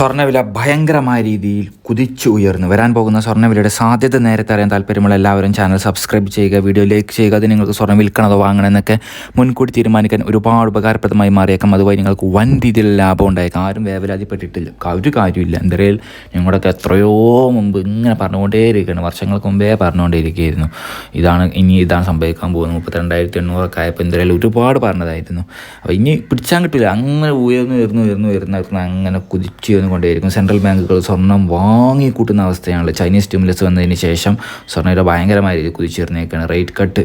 സ്വർണവില ഭയങ്കരമായ രീതിയിൽ കുതിച്ചു ഉയർന്നു. വരാൻ പോകുന്ന സ്വർണവിലയുടെ സാധ്യത നേരത്തെ അറിയാൻ താല്പര്യമുള്ള എല്ലാവരും ചാനൽ സബ്സ്ക്രൈബ് ചെയ്യുക വീഡിയോ ലൈക്ക് ചെയ്യുക അത് നിങ്ങൾക്ക് സ്വർണം വിൽക്കണതോ വാങ്ങണമെന്നൊക്കെ മുൻകൂട്ടി തീരുമാനിക്കാൻ ഒരുപാട് ഉപകാരപ്രദമായി മാറിയേക്കാം. അതുവഴി നിങ്ങൾക്ക് വൻ രീതിയിൽ ലാഭം ഉണ്ടായേക്കാം. ആരും വേവലാതിപ്പെട്ടിട്ടില്ല. ഒരു കാര്യമില്ല എന്തായാലും ഞങ്ങളൊക്കെ എത്രയോ മുമ്പ് ഇങ്ങനെ പറഞ്ഞുകൊണ്ടേയിരിക്കുകയാണ്. വർഷങ്ങൾക്ക് മുമ്പേ പറഞ്ഞുകൊണ്ടേയിരിക്കുകയായിരുന്നു. ഇതാണ് ഇനി ഇതാണ് സംഭവിക്കാൻ പോകുന്നത്. മുപ്പത്തിരണ്ടായിരത്തി എണ്ണൂറൊക്കെ ആയപ്പോൾ എന്തായാലും ഒരുപാട് പറഞ്ഞതായിരുന്നു. അപ്പോൾ ഇനി പിടിച്ചാൻ കിട്ടില്ല. അങ്ങനെ ഉയർന്നു ഉയർന്നു ഉയർന്നു ഉയർന്നു അങ്ങനെ കുതിച്ചു കൊണ്ടേയിരിക്കും. സെൻട്രൽ ബാങ്കുകൾ സ്വർണം വാങ്ങിക്കൂട്ടുന്ന അവസ്ഥയാണല്ലോ. ചൈനീസ് സ്റ്റിമുലസ് വന്നതിന് ശേഷം സ്വർണയുടെ ഭയങ്കരമായ രീതിയിൽ കുതിച്ചുയർന്നേക്കാണ്. റേറ്റ് കട്ട്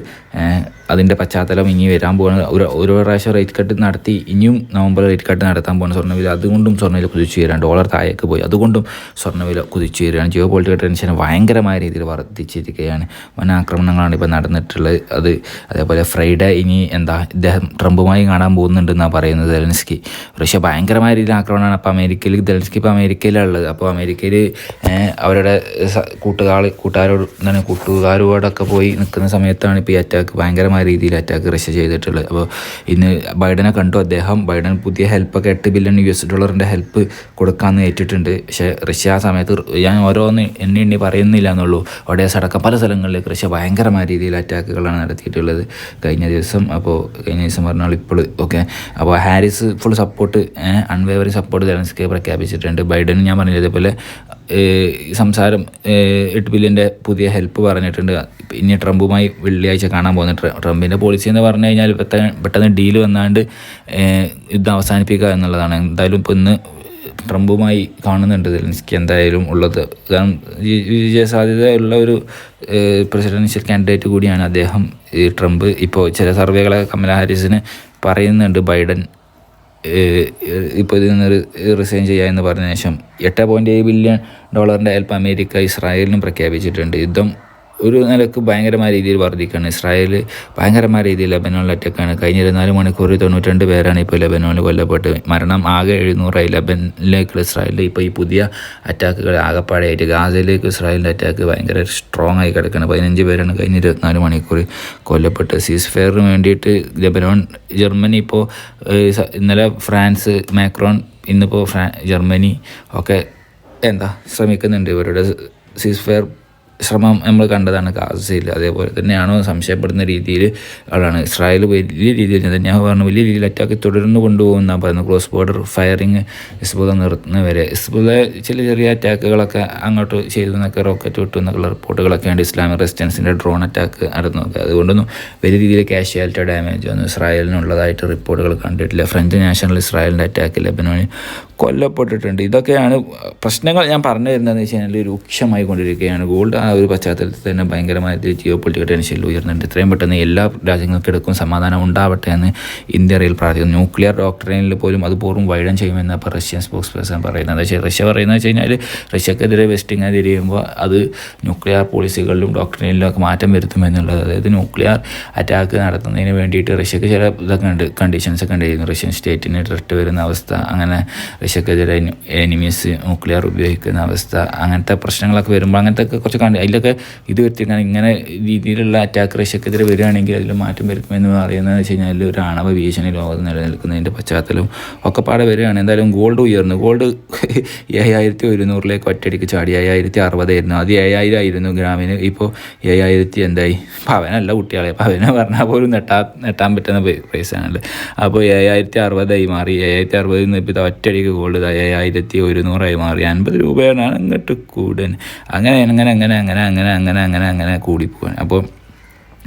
അതിന്റെ പശ്ചാത്തലം ഇനി വരാൻ പോകുന്ന ഒരു ഒരു പ്രാവശ്യം റേറ്റ് കട്ട് നടത്തി ഇനിയും നവംബർ റേറ്റ് കട്ട് നടത്താൻ പോകുന്ന സ്വർണവില അതുകൊണ്ടും സ്വർണവില കുതിച്ചു വരാൻ ഡോളർ താഴേക്ക് പോയി. അതുകൊണ്ടും സ്വർണവില വരികയാണ്. ജിയോ പൊളിറ്റിക്കൽ ടെൻഷൻ ഭയങ്കരമായ രീതിയിൽ വർദ്ധിച്ചിരിക്കുകയാണ്. വൻ ആക്രമണങ്ങളാണ് ഇപ്പോൾ നടന്നിട്ടുള്ളത്. അത് അതേപോലെ ഫ്രൈഡേ ഇനി എന്താ ഇദ്ദേഹം ട്രംപുമായി കാണാൻ പോകുന്നുണ്ടെന്നാണ് പറയുന്നത് ദലൻസ്കി റഷ്യ ഭയങ്കരമായ രീതിയിൽ ആക്രമണമാണ്. അപ്പോൾ അമേരിക്കയിൽ ദലൻസ്കി ഇപ്പോൾ അമേരിക്കയിലുള്ളത് അപ്പോൾ അമേരിക്കയിൽ അവരുടെ കൂട്ടുകാർ കൂട്ടുകാരോട് എന്താണ് കൂട്ടുകാരോടൊക്കെ പോയി നിൽക്കുന്ന സമയത്താണ് ഇപ്പോൾ ഈ അറ്റാക്ക് ഭയങ്കരമായ രീതിയിൽ അറ്റാക്ക് റഷ്യ ചെയ്തിട്ടുള്ളത്. അപ്പോൾ ഇന്ന് ബൈഡനെ കണ്ടു. അദ്ദേഹം ബൈഡൻ പുതിയ ഹെൽപ്പൊക്കെ എട്ട് ബില്യൺ യു എസ് ഡോളറിന്റെ ഹെൽപ്പ് കൊടുക്കാമെന്ന് ഏറ്റിട്ടുണ്ട്. പക്ഷേ റഷ്യ ആ സമയത്ത് ഞാൻ ഓരോന്ന് എണ്ണി എണ്ണി പറയുന്നില്ല എന്നുള്ളൂ. ഒഡേസ് അടക്കം പല സ്ഥലങ്ങളിലേക്ക് റഷ്യ ഭയങ്കരമായ രീതിയിൽ അറ്റാക്കുകളാണ് നടത്തിയിട്ടുള്ളത്. കഴിഞ്ഞ ദിവസം അപ്പോൾ കഴിഞ്ഞ ദിവസം പറഞ്ഞാൽ ഇപ്പോൾ ഓക്കെ അപ്പോൾ Harris full support unwavering support Zelensky പ്രഖ്യാപിച്ചിട്ടുണ്ട് ബൈഡൻ ഞാൻ പറഞ്ഞില്ല സംസാരം എട്ട് ബില്യന്റെ പുതിയ ഹെൽപ്പ് പറഞ്ഞിട്ടുണ്ട്. ഇനി ട്രംപുമായി വെള്ളിയാഴ്ച കാണാൻ പോകുന്ന ട്ര- ട്രംപിന്റെ പോളിസി എന്ന് പറഞ്ഞു കഴിഞ്ഞാൽ പെട്ടെന്ന് ഡീൽ വന്നാണ്ട് യുദ്ധം അവസാനിപ്പിക്കുക എന്നുള്ളതാണ്. എന്തായാലും ഇപ്പോൾ ഇന്ന് ട്രംപുമായി കാണുന്നുണ്ട് സെലൻസ്കി എന്തായാലും ഉള്ളത്. കാരണം വിജയ സാധ്യതയുള്ള ഒരു പ്രസിഡൻഷ്യൽ കാൻഡിഡേറ്റ് കൂടിയാണ് അദ്ദേഹം. ഈ ട്രംപ് ഇപ്പോൾ ചില സർവേകളെ കമല ഹാരിസിന് പറയുന്നുണ്ട് ബൈഡൻ. ഇപ്പോൾ ഇതിൽ നിന്ന് റിസൈൻ ചെയ്യുക എന്ന് പറഞ്ഞ ശേഷം എട്ട് പോയിന്റ് ഏഴ് ബില്യൺ ഡോളറിന്റെ ഹെൽപ്പ് അമേരിക്ക ഇസ്രായേലിനും പ്രഖ്യാപിച്ചിട്ടുണ്ട്. യുദ്ധം ഒരു നിലയ്ക്ക് ഭയങ്കരമായ രീതിയിൽ വർദ്ധിക്കുകയാണ്. ഇസ്രായേൽ ഭയങ്കരമായ രീതിയിൽ ലബനോണിൽ അറ്റക്കാണ്. കഴിഞ്ഞ ഇരുപത്തിനാല് മണിക്കൂർ തൊണ്ണൂറ്റിരണ്ട് പേരാണ് ഇപ്പോൾ ലബനോണിൽ കൊല്ലപ്പെട്ട്. മരണം ആകെ എഴുന്നൂറായി ലബനിലേക്കുള്ള ഇസ്രായേലിൽ ഇപ്പോൾ ഈ പുതിയ അറ്റാക്കുകൾ ആകപ്പാടായിട്ട് ഗാസയിലേക്ക് ഇസ്രായേലിന്റെ അറ്റാക്ക് ഭയങ്കര സ്ട്രോങ് ആയി കിടക്കുകയാണ്. പതിനഞ്ച് പേരാണ് കഴിഞ്ഞ ഇരുപത്തിനാല് മണിക്കൂർ കൊല്ലപ്പെട്ട് സീസ് ഫെയറിന് വേണ്ടിയിട്ട് ലബനോൺ ജർമ്മനി ഇപ്പോൾ ഇന്നലെ ഫ്രാൻസ് മാക്രോൺ ഇന്നിപ്പോൾ ഫ്രാ ജർമ്മനി ഒക്കെ എന്താ ശ്രമിക്കുന്നുണ്ട്. ഇവരുടെ സീസ് ഫെയർ ശ്രമം നമ്മൾ കണ്ടതാണ് ഗാസയിൽ. അതേപോലെ തന്നെയാണോ സംശയപ്പെടുന്ന രീതിയിൽ ആളാണ്. ഇസ്രായേൽ വലിയ രീതിയിൽ ഞാൻ പറഞ്ഞു വലിയ രീതിയിൽ അറ്റാക്ക് തുടർന്ന് കൊണ്ടുപോകുന്ന പറയുന്നത്. ക്രോസ് ബോർഡർ ഫയറിങ് ഇസ്ബുദ നിർത്തുന്നവരെ. ഇസ്ബുദ ചില ചെറിയ അറ്റാക്കുകളൊക്കെ അങ്ങോട്ട് ചെയ്തു എന്നൊക്കെ റോക്കറ്റ് വിട്ടു എന്നുള്ള റിപ്പോർട്ടുകളൊക്കെ ഉണ്ട്. ഇസ്ലാമിക് റെസിസ്റ്റൻസിന്റെ ഡ്രോൺ അറ്റാക്ക് നടന്നൊക്കെ അതുകൊണ്ടൊന്നും വലിയ രീതിയിൽ കാഷ്വാലിറ്റി ഡാമേജ് ഒന്നും ഇസ്രായേലിനുള്ളതായിട്ട് റിപ്പോർട്ടുകൾ കണ്ടിട്ടില്ല. ഫ്രഞ്ച് നാഷണൽ ഇസ്രായേലിന്റെ അറ്റാക്ക് ലബനോണിൽ കൊല്ലപ്പെട്ടിട്ടുണ്ട്. ഇതൊക്കെയാണ് പ്രശ്നങ്ങൾ ഞാൻ പറഞ്ഞു തരുന്നതെന്ന് വെച്ച് കഴിഞ്ഞാൽ രൂക്ഷമായി കൊണ്ടിരിക്കുകയാണ്. ഗോൾഡ് ആ ഒരു പശ്ചാത്തലത്തിൽ തന്നെ ഭയങ്കരമായ ജിയോ പൊളിറ്റിക്കൽ ടെൻഷനിൽ ഉയർന്നുണ്ട് എത്രയും പെട്ടെന്ന് എല്ലാ രാജ്യങ്ങൾക്കിടക്കും സമാധാനം ഉണ്ടാവട്ടെ എന്ന് ഇന്ത്യ റെയിൽ പ്രാർത്ഥിക്കുന്നു. ന്യൂക്ലിയർ ഡോക്ടറിനിൽ പോലും അത് പൂർവം വൈഡൻ ചെയ്യുമെന്ന് ഇപ്പോൾ റഷ്യൻ സ്പോക്സ് പേഴ്സൺ പറയുന്നത്. പക്ഷേ റഷ്യ പറയുന്നത് വെച്ച് കഴിഞ്ഞാൽ റഷ്യക്കെതിരെ വെസ്റ്റ് തിരിയുമ്പോൾ അത് ന്യൂക്ലിയർ പോളിസികളിലും ഡോക്ടറിനിലും ഒക്കെ മാറ്റം വരുത്തുമെന്നുള്ളത് അതായത് ന്യൂക്ലിയർ അറ്റാക്ക് നടത്തുന്നതിന് വേണ്ടിയിട്ട് റഷ്യക്ക് ചില ഇതൊക്കെ ഉണ്ട്. കണ്ടീഷൻസ് ഒക്കെ ഉണ്ടായിരുന്നു. റഷ്യൻ സ്റ്റേറ്റിന് ത്രെട്ട് വരുന്ന അവസ്ഥ അങ്ങനെ റഷ്യക്കെതിരെ എനിമീസ് ന്യൂക്ലിയർ ഉപയോഗിക്കുന്ന അവസ്ഥ അങ്ങനത്തെ പ്രശ്നങ്ങളൊക്കെ വരുമ്പോൾ അങ്ങനത്തെ കുറച്ച് കണ്ട് അതിലൊക്കെ ഇത് വരുത്തിക്കാൻ ഇങ്ങനെ രീതിയിലുള്ള അറ്റാക്ക് റഷ്യക്കെതിരെ വരികയാണെങ്കിൽ അതിൽ മാറ്റം വരുത്തുമെന്ന് പറയുന്നത് വെച്ച് കഴിഞ്ഞാൽ ഒരു ആണവ ഭീഷണി ലോകത്ത് നിലനിൽക്കുന്നതിന്റെ പശ്ചാത്തലവും ഒക്കെ പാടെ വരികയാണ്. എന്തായാലും ഗോൾഡ് ഉയർന്നു. ഗോൾഡ് ഏഴായിരത്തി ഒരുന്നൂറിലേക്ക് ഒറ്റയടിക്ക് ചാടി. ഏഴായിരത്തി അറുപതായിരുന്നു അത് ഏഴായിരം ആയിരുന്നു ഗ്രാമിന്. ഇപ്പോൾ ഏഴായിരത്തി എന്തായി പവനല്ല കുട്ടികളെ. പവന പറഞ്ഞാൽ പോലും നെട്ടാ നെട്ടാൻ പറ്റുന്ന പൈസയാണല്ലോ. അപ്പോൾ ഏഴായിരത്തി അറുപതായി മാറി. ഏഴായിരത്തി അറുപതിൽ നിന്ന് ഇപ്പോൾ ഒറ്റയടിക്ക് ഗോൾഡ് ഏഴായിരത്തി ഒരുന്നൂറായി മാറി. അൻപത് രൂപയാണ് അങ്ങോട്ട് കൂടാൻ. അങ്ങനെ അങ്ങനെ അങ്ങനെ അങ്ങനെ അങ്ങനെ അങ്ങനെ അങ്ങനെ അങ്ങനെ കൂടിപ്പോവാൻ അപ്പോൾ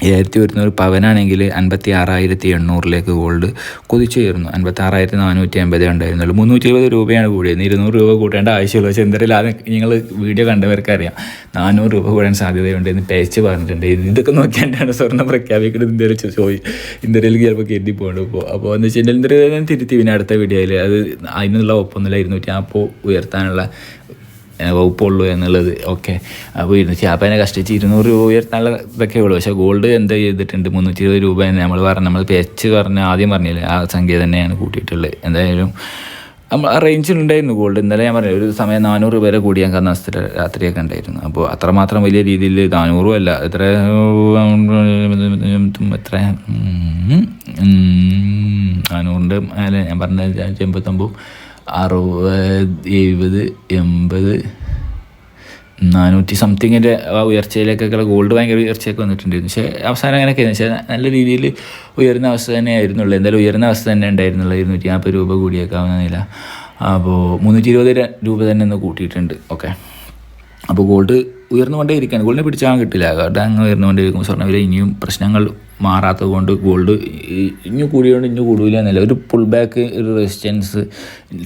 ഏഴായിരത്തി ഒരുന്നൂറ് പവനാണെങ്കിൽ അൻപത്തി ആറായിരത്തി എണ്ണൂറിലേക്ക് ഗോൾഡ് കുതിച്ചുയർന്നു അൻപത്തി ആറായിരത്തി നാനൂറ്റി അമ്പത് ഉണ്ടായിരുന്നുള്ളൂ. മുന്നൂറ്റി ഇരുപത് രൂപയാണ് കൂടിയത്. ഇരുന്നൂറ് രൂപ കൂട്ടേണ്ട ആവശ്യമുള്ളൂ പക്ഷേ എന്തായാലും അത് നിങ്ങൾ വീഡിയോ കണ്ടവർക്കറിയാം നാനൂറ് രൂപ കൂടാൻ സാധ്യതയുണ്ട് എന്ന് പേച്ച് പറഞ്ഞിട്ടുണ്ട്. ഇതൊക്കെ നോക്കിയാണ്ടാണ് സ്വർണം പ്രഖ്യാപിക്കുന്നത്? ഇന്ത്യയിൽ ചോദി ഇന്ത്യയിൽ ചിലപ്പോൾ കരുതി പോകണം ഇപ്പോൾ അപ്പോൾ എന്ന് വെച്ചാൽ ഇന്ത്യയിൽ തിരുത്തി പിന്നെ അടുത്ത വീഡിയോയിൽ അത് അതിനുള്ള ഒപ്പൊന്നുമില്ല ഇരുന്നൂറ്റി അപ്പോൾ ഉയർത്താനുള്ള വകുപ്പുള്ളൂ എന്നുള്ളത്. ഓക്കെ. അപ്പോൾ ഇരുന്നൂറ്റി അപ്പം എന്നെ കഷ്ടിച്ച് ഇരുന്നൂറ് രൂപ ഉയർത്താനുള്ള ഇതൊക്കെ ഉള്ളൂ. പക്ഷേ ഗോൾഡ് എന്താ ചെയ്തിട്ടുണ്ട്? മുന്നൂറ്റി ഇരുപത് രൂപ എന്ന് നമ്മൾ പറഞ്ഞു നമ്മൾ പെച്ച് പറഞ്ഞ ആദ്യം പറഞ്ഞില്ലേ ആ സംഖ്യ തന്നെയാണ് കൂട്ടിയിട്ടുള്ളത്. എന്തായാലും നമ്മൾ ആ റേഞ്ചിലുണ്ടായിരുന്നു ഗോൾഡ് ഇന്നലെ ഞാൻ പറഞ്ഞു ഒരു സമയം നാനൂറ് രൂപ വരെ കൂടിയാൽ കാരണം രാത്രിയൊക്കെ ഉണ്ടായിരുന്നു. അപ്പോൾ അത്രമാത്രം വലിയ രീതിയിൽ നാനൂറും അല്ല എത്ര എത്ര നാനൂറിന്റെ മേലെ ഞാൻ പറഞ്ഞ എൺപത്തൊമ്പത് അറുപത് എഴുപത് എൺപത് നാനൂറ്റി സംതിങ്ങിന്റെ ആ ഉയർച്ചയിലേക്കൊക്കെ ഗോൾഡ് ഭയങ്കര ഉയർച്ചയൊക്കെ വന്നിട്ടുണ്ടായിരുന്നു. പക്ഷേ അവസാനം അങ്ങനെയൊക്കെ പക്ഷേ നല്ല രീതിയിൽ ഉയർന്ന അവസ്ഥ തന്നെ ആയിരുന്നുള്ളൂ എന്തായാലും ഉയർന്ന അവസ്ഥ തന്നെ ഉണ്ടായിരുന്നുള്ളൂ. ഇരുന്നൂറ്റി നാൽപ്പത് രൂപ കൂടിയേക്കാവുന്നതില്ല അപ്പോൾ മുന്നൂറ്റി ഇരുപത് രൂപ തന്നെ ഒന്ന് കൂട്ടിയിട്ടുണ്ട്. ഓക്കെ. അപ്പോൾ ഗോൾഡ് ഉയർന്നുകൊണ്ടേ ഇരിക്കുകയാണ് ഗോൾഡിനെ പിടിച്ചാൽ കിട്ടില്ല. കാരണം അങ്ങ് ഉയർന്നുകൊണ്ടേ ഇരിക്കും സ്വർണവില ഇനിയും പ്രശ്നങ്ങൾ മാറാത്തത് കൊണ്ട് ഗോൾഡ് ഇഞ്ഞു കൂടിയോണ്ട് ഇഞ്ഞു കൂടില്ല എന്നല്ല ഒരു പുൾ ബാക്ക് ഒരു റെസിസ്റ്റൻസ്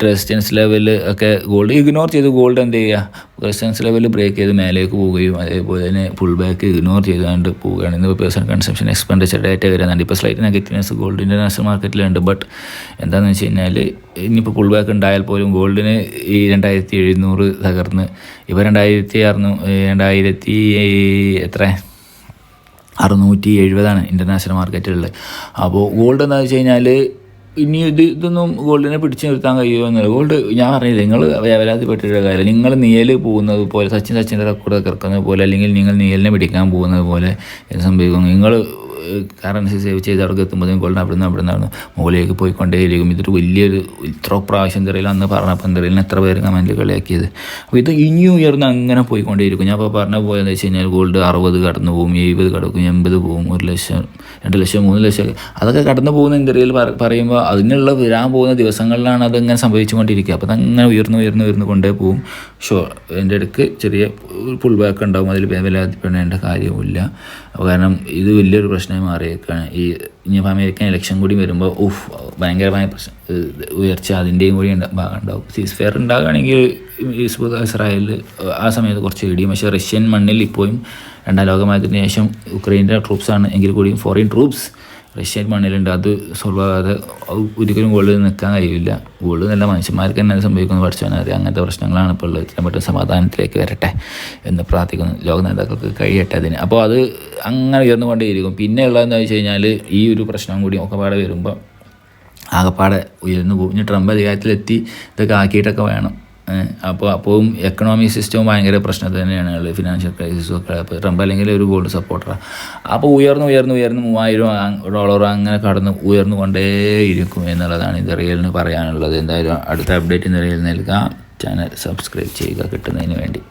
റെസിസ്റ്റൻസ് ലെവൽ ഒക്കെ ഗോൾഡ് ഇഗ്നോർ ചെയ്ത് ഗോൾഡ് എന്ത് ചെയ്യുക റെസിസ്റ്റൻസ് ലെവൽ ബ്രേക്ക് ചെയ്ത് മേലേക്ക് പോവുകയും അതേപോലെ തന്നെ പുൾ ബാക്ക് ഇഗ്നോർ ചെയ്തുകൊണ്ട് പോവുകയാണ്. ഇന്ന് പേഴ്സൺ കൺസംഷൻ എക്സ്പെൻഡിച്ചർ ഡേറ്റ വരുന്നുണ്ട് ഇപ്പോൾ സ്ലൈറ്റ് നെഗറ്റീവ്നെസ് ഗോൾഡ് ഇന്റർനാഷണൽ മാർക്കറ്റിലുണ്ട് ബട്ട് എന്താണെന്ന് വെച്ച് കഴിഞ്ഞാൽ ഇനിയിപ്പോൾ പുൾ ബാക്ക് ഉണ്ടായാൽ പോലും ഗോൾഡിന് ഈ രണ്ടായിരത്തി എഴുന്നൂറ് തകർന്ന് ഇപ്പോൾ രണ്ടായിരത്തി അറുന്നൂ രണ്ടായിരത്തി എത്ര? അറുന്നൂറ്റി എഴുപതാണ് ഇന്റർനാഷണൽ മാർക്കറ്റുകളിൽ അപ്പോൾ ഗോൾഡ് എന്താണെന്ന് വെച്ച് കഴിഞ്ഞാൽ ഇനി ഇത് ഇതൊന്നും ഗോൾഡിനെ പിടിച്ചു നിർത്താൻ കഴിയുമോ എന്നില്ല ഗോൾഡ് ഞാൻ പറഞ്ഞില്ല നിങ്ങൾ വേവലാതിപ്പെട്ടിട്ട് കാര്യം. നിങ്ങൾ നിയൽ പോകുന്നത് പോലെ സച്ചിൻ സച്ചിന്റെ റെക്കോർഡ് കിടക്കുന്നത് പോലെ അല്ലെങ്കിൽ നിങ്ങൾ നിയലിനെ പിടിക്കാൻ പോകുന്നത് പോലെ എന്ത് സംഭവിക്കും നിങ്ങൾ കറൻസി സേവ് ചെയ്ത് അവിടെ എത്തുമ്പോഴത്തേക്കും ഗോൾഡ് അവിടെ നിന്ന് അവിടെ നിന്നാണ് മുകളിലേക്ക് പോയിക്കൊണ്ടേയിരിക്കും. ഇതൊരു വലിയൊരു ഇത്ര പ്രാവശ്യം തെറിയിൽ അന്ന് പറഞ്ഞപ്പോൾ എന്തെങ്കിലും എത്ര പേര് കമന്റ് കളിയാക്കിയത് അപ്പോൾ ഇത് ഇനിയും ഉയർന്ന് അങ്ങനെ പോയിക്കൊണ്ടേയിരിക്കും. ഞാൻ ഇപ്പോൾ പറഞ്ഞ പോയെന്ന് വെച്ച് കഴിഞ്ഞാൽ ഗോൾഡ് അറുപത് കടന്നു പോകും എഴുപത് കടക്കും എൺപത് പോകും ഒരു ലക്ഷം രണ്ട് ലക്ഷം മൂന്ന് ലക്ഷം അതൊക്കെ കടന്നു പോകുന്ന ഇന്ത്യയിൽ പറയുമ്പോൾ അതിനുള്ള വരാൻ പോകുന്ന ദിവസങ്ങളിലാണ് അതിങ്ങനെ സംഭവിച്ചുകൊണ്ടിരിക്കുക. അപ്പോൾ അതങ്ങനെ ഉയർന്നു ഉയർന്നു ഉയർന്നു കൊണ്ടേ പോകും. ഷോ എന്റെ ഇടയ്ക്ക് ചെറിയ പുൾ ബാക്ക് ഉണ്ടാവും. അതിൽ വേവലാതിപ്പെടേണ്ട കാര്യവുമില്ല. അപ്പോൾ കാരണം ഇത് വലിയൊരു പ്രശ്നമായി മാറിയേക്കാണ് ഈ ഇനിയിപ്പോൾ അമേരിക്കൻ ഇലക്ഷൻ കൂടി വരുമ്പോൾ ഉഫ് ഭയങ്കരമായ പ്രശ്നം. ഉയർച്ച അതിന്റെയും കൂടി ഭാഗം ഉണ്ടാവും സീസ് ഫെയർ ഉണ്ടാകുകയാണെങ്കിൽ ഇസ്രായേലിൽ ആ സമയത്ത് കുറച്ച് ഇടിയും. പക്ഷേ റഷ്യൻ മണ്ണിൽ ഇപ്പോഴും രണ്ടാം ലോകമായതിനു ശേഷം ഉക്രൈന്റെ ട്രൂപ്സാണ് എങ്കിൽ കൂടിയും ഫോറിൻ ട്രൂപ്സ് റഷ്യൻ മണ്ണിലുണ്ട്. അത് സോൾവ് ആകാതെ ഒരിക്കലും ഗോൾഡ് നിൽക്കാൻ കഴിയില്ല. ഗോൾഡ് നല്ല മനുഷ്യന്മാർക്ക് തന്നെ സംഭവിക്കുന്നു പഠിച്ചവനെ അറിയാം അങ്ങനത്തെ പ്രശ്നങ്ങളാണ് ഇപ്പോൾ ഉള്ളത്. ഇത്രയും പെട്ടെന്ന് സമാധാനത്തിലേക്ക് വരട്ടെ എന്ന് പ്രാർത്ഥിക്കുന്നു. ലോക നേതാക്കൾക്ക് കഴിയട്ടെ അതിന്. അപ്പോൾ അത് അങ്ങനെ ഉയർന്നുകൊണ്ടേയിരിക്കും. പിന്നെ ഉള്ളതെന്ന് വെച്ച് കഴിഞ്ഞാൽ ഈ ഒരു പ്രശ്നം കൂടി ഒക്കെ പാടെ വരുമ്പോൾ ആകെപ്പാടെ ഉയർന്നു പോകും. ഇനി ട്രംപ് അധികാരത്തിലെത്തി ഇതൊക്കെ ആക്കിയിട്ടൊക്കെ വേണം. അപ്പോൾ അപ്പോഴും എക്കണോമിക് സിസ്റ്റവും ഭയങ്കര പ്രശ്നം തന്നെയാണ് ഉള്ളത് ഫിനാൻഷ്യൽ ക്രൈസിസും ഒക്കെ ട്രംപ് അല്ലെങ്കിൽ ഒരു ഗോൾഡ് സപ്പോർട്ടറാണ് അപ്പോൾ ഉയർന്നു ഉയർന്നു ഉയർന്നു മൂവായിരം ഡോളർ അങ്ങനെ കടന്ന് ഉയർന്നു കൊണ്ടേയിരിക്കും എന്നുള്ളതാണ് ഇത് റിയലിന് പറയാനുള്ളത്. എന്തായാലും അടുത്ത അപ്ഡേറ്റ് നിലയിൽ നൽകാം. ചാനൽ സബ്സ്ക്രൈബ് ചെയ്യുക കിട്ടുന്നതിന് വേണ്ടി.